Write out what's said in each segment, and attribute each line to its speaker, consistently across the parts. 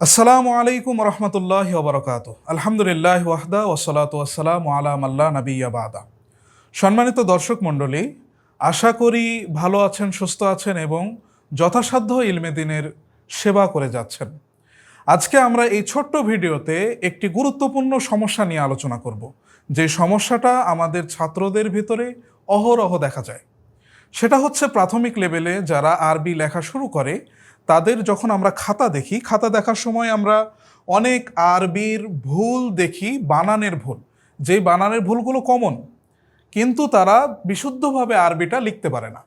Speaker 1: আসসালামু আলাইকুম রহমতুল্লাহ ওবরকাত আলহামদুলিল্লাহ ওয়াহদা ওসলাত ওয়াসালাম আলাম আল্লাহ নবী আবাদা সম্মানিত দর্শক মণ্ডলী, আশা করি ভালো আছেন, সুস্থ আছেন এবং যথাসাধ্য ইলমে দিনের সেবা করে যাচ্ছেন। আজকে আমরা এই ছোট্ট ভিডিওতে একটি গুরুত্বপূর্ণ সমস্যা নিয়ে আলোচনা করব। যে সমস্যাটা আমাদের ছাত্রদের ভিতরে অহরহ দেখা যায়। সেটা হচ্ছে প্রাথমিক লেভেলে যারা আরবি লেখা শুরু করে তাদের যখন আমরা খাতা দেখি, খাতা দেখার সময় আমরা অনেক আরবির ভুল দেখি, বানানের ভুল। যেই বানানের ভুলগুলো কমন কিন্তু তারা বিশুদ্ধভাবে আরবিটা লিখতে পারে না।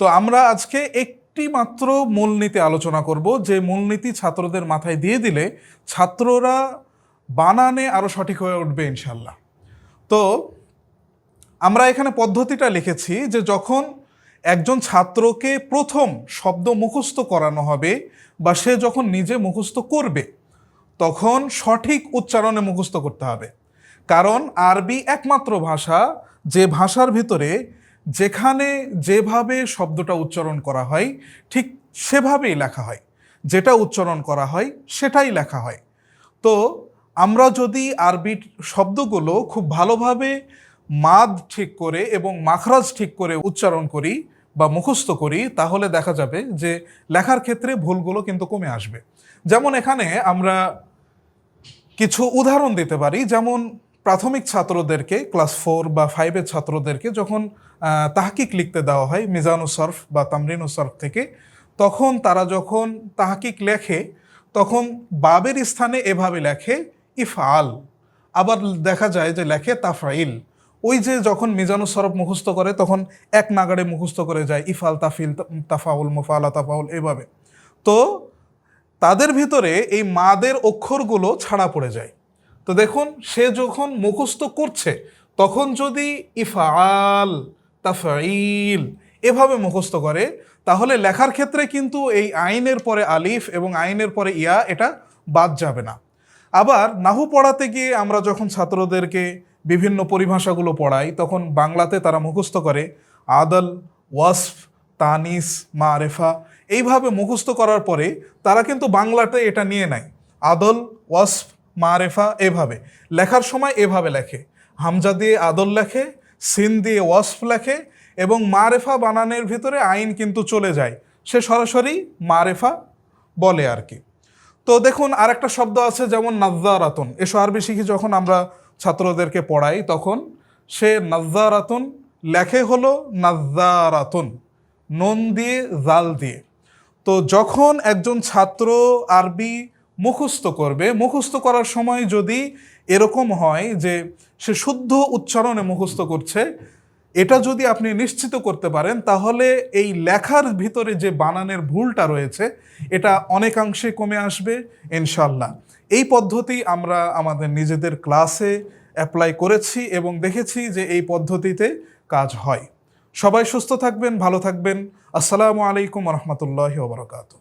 Speaker 1: তো আমরা আজকে একটি মাত্র মূলনীতি আলোচনা করব, যে মূলনীতি ছাত্রদের মাথায় দিয়ে দিলে ছাত্ররা বানানে আরও সঠিক হয়ে উঠবে ইনশাল্লাহ তো আমরা এখানে পদ্ধতিটা লিখেছি, যে যখন একজন ছাত্রকে প্রথম শব্দ মুখস্থ করানো হবে বা সে যখন নিজে মুখস্থ করবে, তখন সঠিক উচ্চারণে মুখস্থ করতে হবে। কারণ আরবি একমাত্র ভাষা যে ভাষার ভিতরে যেখানে যেভাবে শব্দটা উচ্চারণ করা হয়, ঠিক সেভাবেই লেখা হয়। যেটা উচ্চারণ করা হয়, সেটাই লেখা হয়। তো আমরা যদি আরবি শব্দগুলো খুব ভালোভাবে মাদ ঠিক করে এবং মাখরাজ ঠিক করে উচ্চারণ করি বা মুখস্থ করি, তাহলে দেখা যাবে যে লেখার ক্ষেত্রে ভুলগুলো কিন্তু কমে আসবে। যেমন এখানে আমরা কিছু উদাহরণ দিতে পারি, যেমন প্রাথমিক ছাত্রদেরকে ক্লাস ফোর বা ফাইভের ছাত্রদেরকে যখন তাহকিক লিখতে দেওয়া হয় মিজানু সরফ বা তামরিনু সরফ থেকে, তখন তারা যখন তাহকিক লেখে, তখন বাবের স্থানে এভাবে লেখে, ইফআল। আবার দেখা যায় যে লেখে তাফাইল। ওই যে যখন মিজানু সরফ মুখস্থ করে, তখন এক নাগাড়ে মুখস্থ করে যায়, ইফাল তাফিল, তাফাউল, মুফালা, তাফাউল, এভাবে। তো তাদের ভিতরে এই মাদের অক্ষরগুলো ছাড়া পড়ে যায়। তো দেখুন, সে যখন মুখস্থ করছে, তখন যদি ইফাল তাফাইল এভাবে মুখস্থ করে, তাহলে লেখার ক্ষেত্রে কিন্তু এই আইনের পরে আলিফ এবং আইনের পরে ইয়া, এটা বাদ যাবে না। আবার নাহু পড়াতে গিয়ে আমরা যখন ছাত্রদেরকে বিভিন্ন পরিভাষাগুলো পড়াই তখন বাংলাতে তারা মুখস্থ করে, আদল, ওয়াসফ, তানিস মারেফা এইভাবে মুখস্থ করার পরে তারা কিন্তু বাংলাতে এটা নিয়ে নেয়। আদল, ওয়াসফ মারেফা এভাবে। লেখার সময় এভাবে লেখে। হামজা দিয়ে আদল লেখে, সিন দিয়ে ওয়াসফ লেখে এবং মারেফা বানানের ভিতরে আইন কিন্তু চলে যায়। সে সরাসরি মারেফা বলে আর কি। তো দেখুন, আরেকটা শব্দ আছে যেমন নাজ্জারাতুন। এসো আরবি শিখি যখন আমরা ছাত্রদেরকে পড়াই, তখন সে নাজ্জারাতুন, লেখে হলো নাজ্জারাতুন, নুন দিয়ে জাল দিয়ে। তো যখন একজন ছাত্র আরবি মুখস্থ করবে, মুখস্থ করার সময় যদি এরকম হয় যে সে শুদ্ধ উচ্চারণে মুখস্থ করছে এটা যদি আপনি নিশ্চিত করতে পারেন, তাহলে এই লেখার ভিতরে যে বানানের ভুলটা রয়েছে, এটা অনেকাংশে কমে আসবে ইনশাল্লাহ এই পদ্ধতি আমরা আমাদের নিজেদের ক্লাসে অ্যাপ্লাই করেছি এবং দেখেছি যে এই পদ্ধতিতে কাজ হয়। সবাই সুস্থ থাকবেন, ভালো থাকবেন। আসসালামু আলাইকুম রহমতুল্লাহ ওবরাকাতু